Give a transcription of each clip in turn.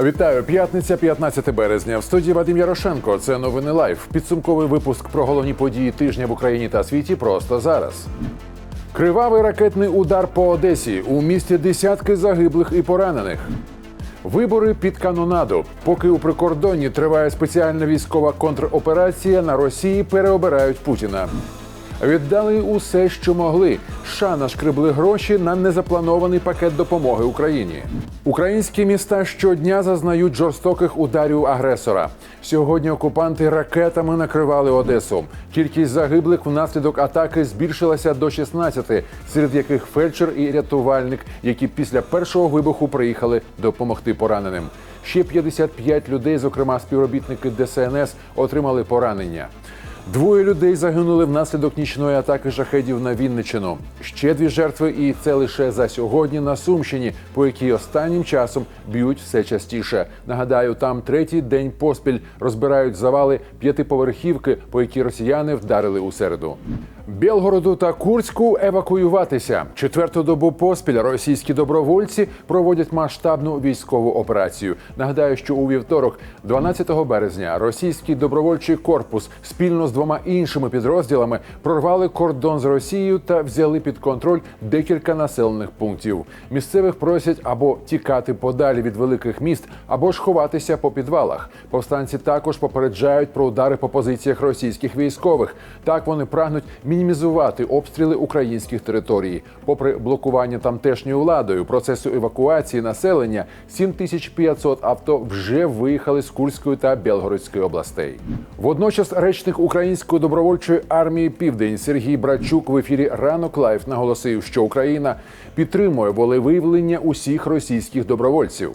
Вітаю, п'ятниця, 15 березня. В студії Вадим Ярошенко. Це новини лайф. Підсумковий випуск про головні події тижня в Україні та світі просто зараз. Кривавий ракетний удар по Одесі. У місті десятки загиблих і поранених. Вибори під канонаду. Поки у прикордонні триває спеціальна військова контроперація, на Росії переобирають Путіна. Віддали усе, що могли. США нашкребли гроші на незапланований пакет допомоги Україні. Українські міста щодня зазнають жорстоких ударів агресора. Сьогодні окупанти ракетами накривали Одесу. Кількість загиблих внаслідок атаки збільшилася до 16, серед яких фельдшер і рятувальник, які після першого вибуху приїхали допомогти пораненим. Ще 55 людей, зокрема співробітники ДСНС, отримали поранення. Двоє людей загинули внаслідок нічної атаки шахедів на Вінничину. Ще дві жертви, і це лише за сьогодні на Сумщині, по якій останнім часом б'ють все частіше. Нагадаю, там третій день поспіль розбирають завали п'ятиповерхівки, по якій росіяни вдарили у середу. Білгороду та Курську евакуюватися. Четверту добу поспіль російські добровольці проводять масштабну військову операцію. Нагадаю, що у вівторок, 12 березня, російський добровольчий корпус спільно з двома іншими підрозділами прорвали кордон з Росією та взяли під контроль декілька населених пунктів. Місцевих просять або тікати подалі від великих міст, або ж ховатися по підвалах. Повстанці також попереджають про удари по позиціях російських військових. Так вони прагнуть мінімізувати обстріли українських територій. Попри блокування тамтешньою владою процесу евакуації населення, 7500 авто вже виїхали з Курської та Белгородської областей. Водночас речник української добровольчої армії Південь Сергій Брачук в ефірі Ранок Лайф наголосив, що Україна підтримує волевиявлення усіх російських добровольців.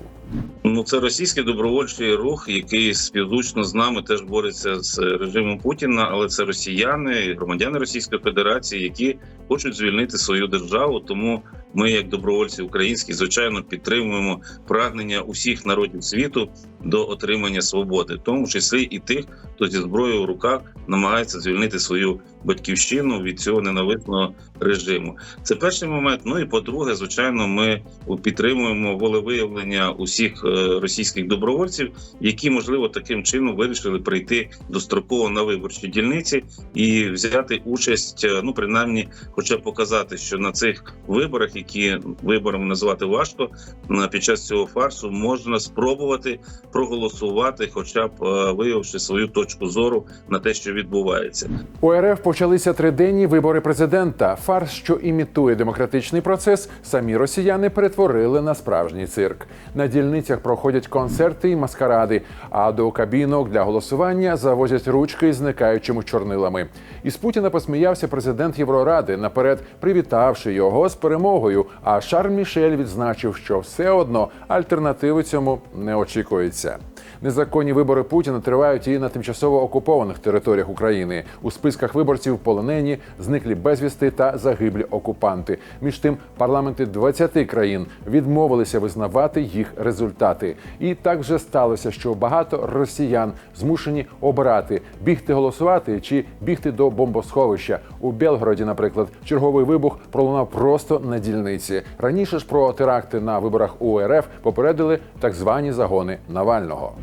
Ну, це російський добровольчий рух, який співзвучно з нами теж бореться з режимом Путіна, але це росіяни, громадяни Російської Федерації, які хочуть звільнити свою державу. Тому ми, як добровольці українські, звичайно, підтримуємо прагнення усіх народів світу до отримання свободи, в тому числі і тих, хто зі зброєю в руках намагається звільнити свою батьківщину від цього ненависного режиму. Це перший момент. Ну і по-друге, звичайно, ми підтримуємо волевиявлення усіх е, російських добровольців, які можливо таким чином вирішили прийти достроково на виборчі дільниці і взяти участь. е, Ну принаймні, хоча б показати, що на цих виборах, які виборами назвати важко, на під час цього фарсу можна спробувати проголосувати, хоча б е, виявивши свою точку зору на те, що відбувається. У РФ почалися триденні вибори президента. Фарс, що імітує демократичний процес, самі росіяни перетворили на справжній цирк. На дільницях проходять концерти і маскаради, а до кабінок для голосування завозять ручки з зникаючими чорнилами. Із Путіна посміявся президент Євроради, наперед привітавши його з перемогою. А Шарль Мішель відзначив, що все одно альтернативи цьому не очікується. Незаконні вибори Путіна тривають і на тимчасово окупованих територіях України. У списках виборців полонені, зниклі безвісти та загиблі окупанти. Між тим, парламенти 20 країн відмовилися визнавати їх результати. І так вже сталося, що багато росіян змушені обирати бігти голосувати чи бігти до бомбосховища. У Белгороді, наприклад, черговий вибух пролунав просто на дільниці. Раніше ж про теракти на виборах у РФ попередили так звані загони Навального.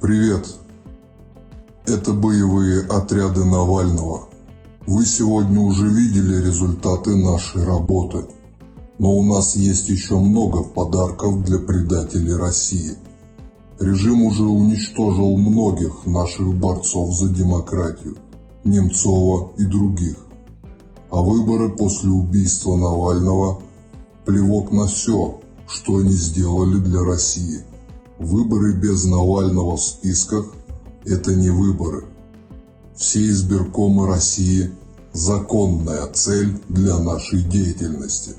Привет. Это боевые отряды Навального. Вы сегодня уже видели результаты нашей работы. Но у нас есть еще много подарков для предателей России. Режим уже уничтожил многих наших борцов за демократию, Немцова и других. А выборы после убийства Навального – плевок на все, что они сделали для России. Выборы без Навального в списках – это не выборы. Все избиркомы России – законная цель для нашей деятельности.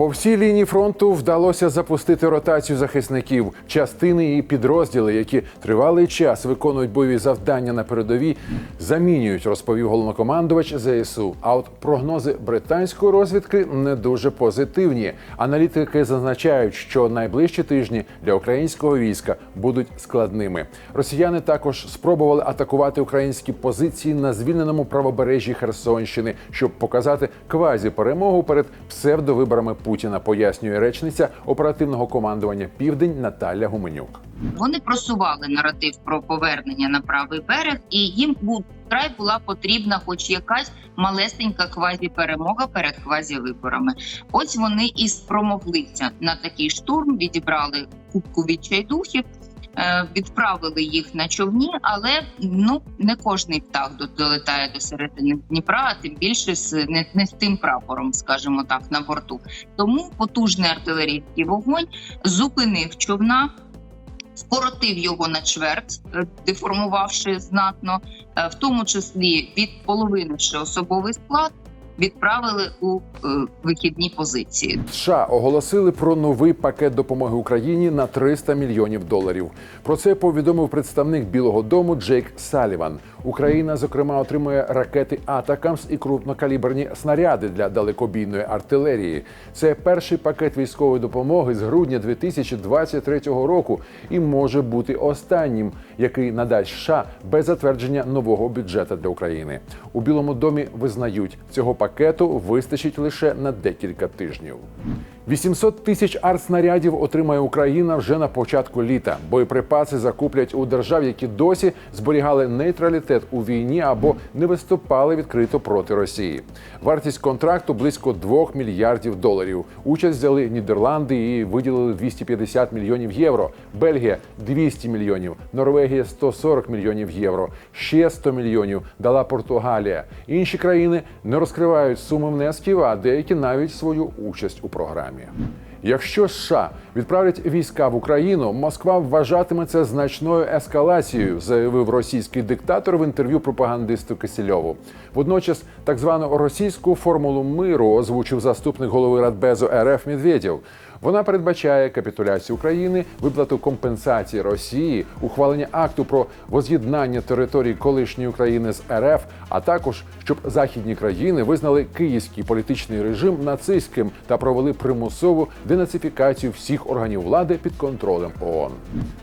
По всій лінії фронту вдалося запустити ротацію захисників. Частини і підрозділи, які тривалий час виконують бойові завдання на передовій, замінюють, розповів головнокомандувач ЗСУ. А от прогнози британської розвідки не дуже позитивні. Аналітики зазначають, що найближчі тижні для українського війська будуть складними. Росіяни також спробували атакувати українські позиції на звільненому правобережжі Херсонщини, щоб показати квазі перемогу перед псевдовиборами Путіна. Путіна, пояснює речниця оперативного командування Південь Наталя Гуменюк. Вони просували наратив про повернення на правий берег, і їм край була потрібна, хоч якась малесенька квазі-перемога перед квазі-виборами. Ось вони і спромоглися на такий штурм, відібрали кубку відчайдухів. Е, Відправили їх на човні, але ну не кожний птах до- долетає до середини Дніпра, а тим більше з не, не з тим прапором, скажімо так, на борту. Тому потужний артилерійський вогонь зупинив човна, скоротив його на чверть, е, деформувавши знатно, е, в тому числі відполовинивши особовий склад, відправили у е, вихідні позиції. США оголосили про новий пакет допомоги Україні на 300 мільйонів доларів. Про це повідомив представник Білого Дому Джейк Саліван. Україна, зокрема, отримує ракети Атакамс і крупнокаліберні снаряди для далекобійної артилерії. Це перший пакет військової допомоги з грудня 2023 року і може бути останнім, який надасть США без затвердження нового бюджету для України. У Білому домі визнають, цього пакету вистачить лише на декілька тижнів. 800 тисяч артснарядів отримає Україна вже на початку літа. Боєприпаси закуплять у держав, які досі зберігали нейтралітет у війні або не виступали відкрито проти Росії. Вартість контракту близько 2 мільярдів доларів. Участь взяли Нідерланди і виділили 250 мільйонів євро. Бельгія 200 мільйонів, Норвегія 140 мільйонів євро. Ще 100 мільйонів дала Португалія. Інші країни не розкривають суми внесків, а деякі навіть свою участь у програмі. Якщо США відправлять війська в Україну, Москва вважатиме це значною ескалацією, заявив російський диктатор в інтерв'ю пропагандисту Кисельову. Водночас, так звану російську формулу миру озвучив заступник голови Радбезу РФ Медведєв. Вона передбачає капітуляцію України, виплату компенсації Росії, ухвалення акту про воз'єднання територій колишньої України з РФ, а також щоб західні країни визнали київський політичний режим нацистським та провели примусову денацифікацію всіх органів влади під контролем ООН.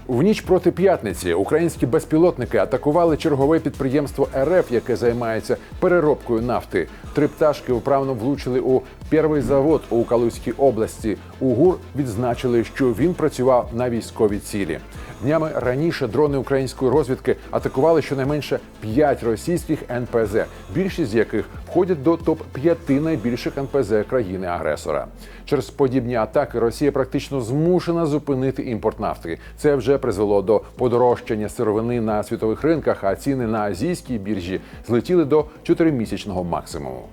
В ніч проти п'ятниці українські безпілотники атакували чергове підприємство РФ, яке займається переробкою нафти. Три пташки вправно влучили у перший завод у Калузькій області. У ГУР відзначили, що він працював на військовій цілі. Днями раніше дрони української розвідки атакували щонайменше п'ять російських НПЗ, більшість з яких входять до топ 5 найбільших НПЗ країни-агресора. Через подібні атаки Росія практично змушена зупинити імпорт нафти. Це вже призвело до подорожчання сировини на світових ринках, а ціни на азійській біржі злетіли до 4-місячного максимуму.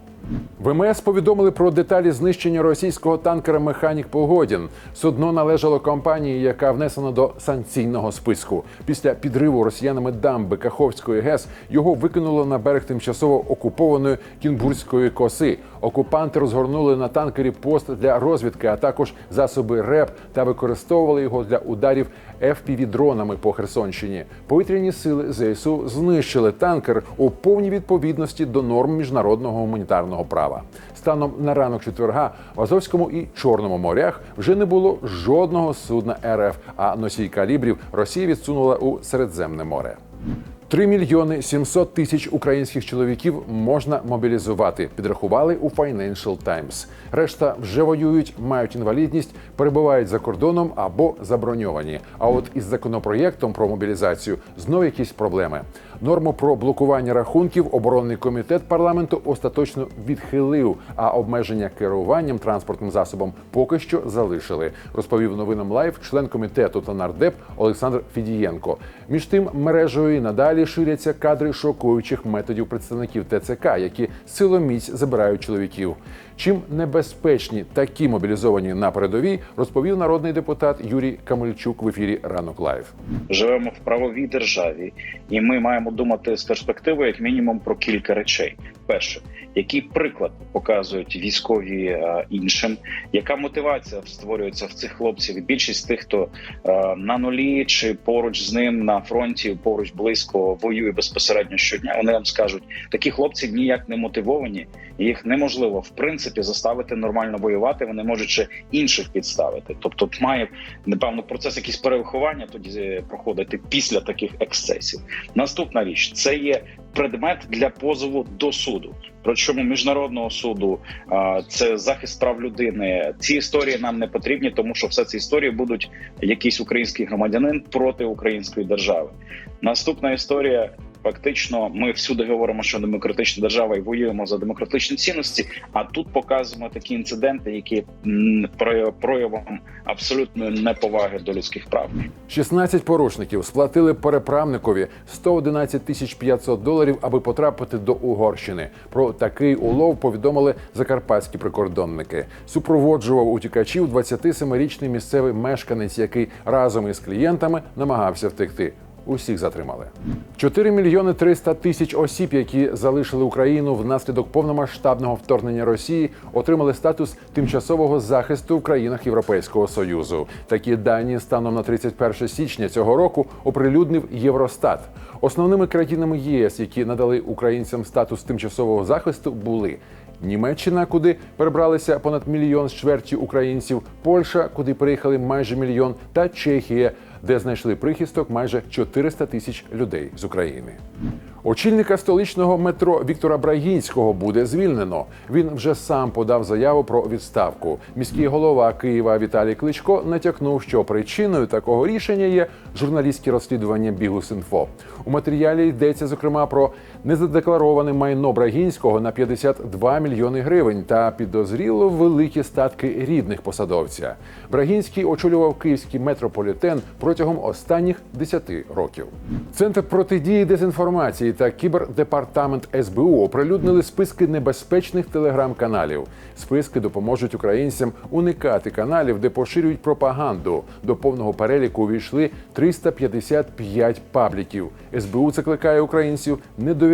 ВМС повідомили про деталі знищення російського танкера Механік Погодін. Судно належало компанії, яка внесена до санкційного списку. Після підриву росіянами дамби Каховської ГЕС його викинуло на берег тимчасово окупованої Кінбурзької коси. Окупанти розгорнули на танкері пост для розвідки, а також засоби РЕП та використовували його для ударів FPV-дронами по Херсонщині. Повітряні сили ЗСУ знищили танкер у повній відповідності до норм міжнародного гуманітарного права. Станом на ранок четверга в Азовському і Чорному морях вже не було жодного судна РФ, а носій калібрів Росія відсунула у Середземне море. 3 мільйони 700 тисяч українських чоловіків можна мобілізувати. Підрахували у Financial Times. Решта вже воюють, мають інвалідність, перебувають за кордоном або заброньовані. А от із законопроєктом про мобілізацію знов якісь проблеми. Норму про блокування рахунків оборонний комітет парламенту остаточно відхилив, а обмеження керуванням транспортним засобом поки що залишили. Розповів новинам Лайв член комітету та нардеп Олександр Фідієнко. Між тим мережею надалі ширяться кадри шокуючих методів представників ТЦК, які силоміць забирають чоловіків. Чим небезпечні такі мобілізовані на передовій, розповів народний депутат Юрій Камельчук в ефірі Ранок Лайв. живемо в правовій державі, і ми маємо думати з перспективи, як мінімум, про кілька речей. Перше, який приклад показують військові е, іншим, яка мотивація створюється в цих хлопців? Більшість тих, хто е, на нулі чи поруч з ним на фронті, поруч близько воює безпосередньо щодня. Вони вам скажуть, такі хлопці ніяк не мотивовані, їх неможливо в принципі принципі заставити нормально воювати. Вони можуть ще інших підставити. Тобто, має напевно процес якийсь перевиховання тоді е, проходити після таких ексцесів. Наступна річ це є предмет для позову до суду. Причому міжнародного суду це захист прав людини. Ці історії нам не потрібні, тому що все ці історії будуть якийсь український громадянин проти української держави. Наступна історія. Фактично, ми всюди говоримо, що демократична держава і воюємо за демократичні цінності. А тут показуємо такі інциденти, які проявом абсолютної неповаги до людських прав. 16 порушників сплатили переправникові 111 тисяч 500 доларів, аби потрапити до Угорщини. Про такий улов повідомили закарпатські прикордонники. Супроводжував утікачів 27-річний місцевий мешканець, який разом із клієнтами намагався втекти. Усіх затримали. 4 мільйони 300 тисяч осіб, які залишили Україну внаслідок повномасштабного вторгнення Росії, отримали статус тимчасового захисту в країнах Європейського союзу. Такі дані станом на 31 січня цього року оприлюднив Євростат. Основними країнами ЄС, які надали українцям статус тимчасового захисту, були Німеччина, куди перебралися понад мільйон з чверті українців, Польща, куди приїхали майже мільйон, та Чехія, де знайшли прихисток майже 400 тисяч людей з України. Очільника столичного метро Віктора Брагінського буде звільнено. Він вже сам подав заяву про відставку. Міський голова Києва Віталій Кличко натякнув, що причиною такого рішення є журналістські розслідування Бігус.Інфо. У матеріалі йдеться зокрема про незадеклароване майно Брагінського на 52 мільйони гривень та підозріло великі статки рідних посадовця. Брагінський очолював київський метрополітен протягом останніх 10 років. Центр протидії дезінформації та кібердепартамент СБУ оприлюднили списки небезпечних телеграм-каналів. Списки допоможуть українцям уникати каналів, де поширюють пропаганду. До повного переліку увійшли 355 пабліків. СБУ закликає українців не довіряти